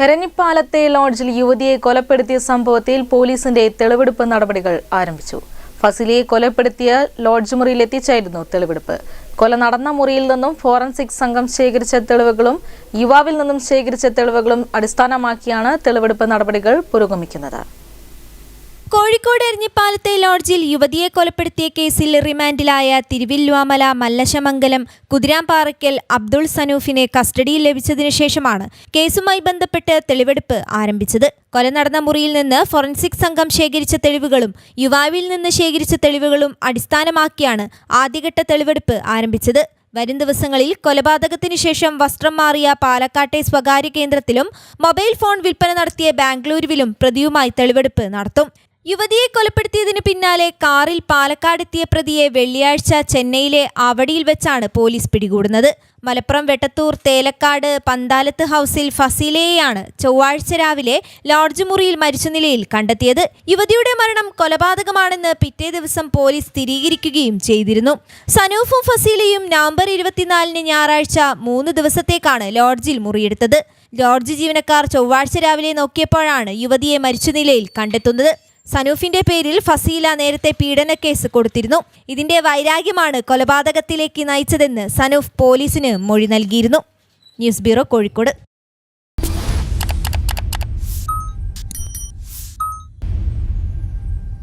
എരഞ്ഞിപ്പാലത്തെ ലോഡ്ജിൽ യുവതിയെ കൊലപ്പെടുത്തിയ സംഭവത്തിൽ പോലീസിന്റെ തെളിവെടുപ്പ് നടപടികൾ ആരംഭിച്ചു. ഫസിലിയെ കൊലപ്പെടുത്തിയ ലോഡ്ജ് മുറിയിൽ എത്തിച്ചായിരുന്നു തെളിവെടുപ്പ്. കൊല നടന്ന മുറിയിൽ നിന്നും ഫോറൻസിക് സംഘം ശേഖരിച്ച തെളിവുകളും യുവാവിൽ നിന്നും ശേഖരിച്ച തെളിവുകളും അടിസ്ഥാനമാക്കിയാണ് തെളിവെടുപ്പ് നടപടികൾ പുരോഗമിക്കുന്നത്. കോഴിക്കോട് എരഞ്ഞിപ്പാലത്തെ ലോഡ്ജിൽ യുവതിയെ കൊലപ്പെടുത്തിയ കേസിൽ റിമാൻഡിലായ തിരുവില്ലുവാമല മല്ലശമംഗലം കുതിരാമ്പാറയ്ക്കൽ അബ്ദുൾ സനൂഫിനെ കസ്റ്റഡിയിൽ ലഭിച്ചതിനു ശേഷമാണ് കേസുമായി ബന്ധപ്പെട്ട് തെളിവെടുപ്പ് ആരംഭിച്ചത്. കൊല നടന്ന മുറിയിൽ നിന്ന് ഫോറൻസിക് സംഘം ശേഖരിച്ച തെളിവുകളും യുവാവിൽ നിന്ന് ശേഖരിച്ച തെളിവുകളും അടിസ്ഥാനമാക്കിയാണ് ആദ്യഘട്ട തെളിവെടുപ്പ് ആരംഭിച്ചത്. വരും ദിവസങ്ങളിൽ കൊലപാതകത്തിനു ശേഷം വസ്ത്രം മാറിയ പാലക്കാട്ടെ സ്വകാര്യ കേന്ദ്രത്തിലും മൊബൈൽ ഫോൺ വിൽപ്പന നടത്തിയ ബാംഗ്ലൂരുവിലും പ്രതിയുമായി തെളിവെടുപ്പ് നടത്തും. യുവതിയെ കൊലപ്പെടുത്തിയതിന് പിന്നാലെ കാറിൽ പാലക്കാടെത്തിയ പ്രതിയെ വെള്ളിയാഴ്ച ചെന്നൈയിലെ അവടിയിൽ വെച്ചാണ് പോലീസ് പിടികൂടുന്നത്. മലപ്പുറം വെട്ടത്തൂർ തേലക്കാട് പന്താലത്ത് ഹൗസിൽ ഫസീലയെയാണ് ചൊവ്വാഴ്ച രാവിലെ ലോഡ്ജ് മുറിയിൽ മരിച്ച നിലയിൽ കണ്ടെത്തിയത്. യുവതിയുടെ മരണം കൊലപാതകമാണെന്ന് പിറ്റേ ദിവസം പോലീസ് സ്ഥിരീകരിക്കുകയും ചെയ്തിരുന്നു. സനൂഫും ഫസീലയും നവംബർ ഇരുപത്തിനാലിന് ഞായറാഴ്ച മൂന്ന് ദിവസത്തേക്കാണ് ലോഡ്ജിൽ മുറിയെടുത്തത്. ലോഡ്ജ് ജീവനക്കാർ ചൊവ്വാഴ്ച രാവിലെ നോക്കിയപ്പോഴാണ് യുവതിയെ മരിച്ച നിലയിൽ കണ്ടെത്തുന്നത്. സനൂഫിന്റെ പേരിൽ ഫസീല നേരത്തെ പീഡന കേസ് കൊടുത്തിരുന്നു. ഇതിന്റെ വൈരാഗ്യമാണ് കൊലപാതകത്തിലേക്ക് നയിച്ചതെന്ന് സനൂഫ് പോലീസിന് മൊഴി നൽകിയിരുന്നു. News bureau Kozhikode.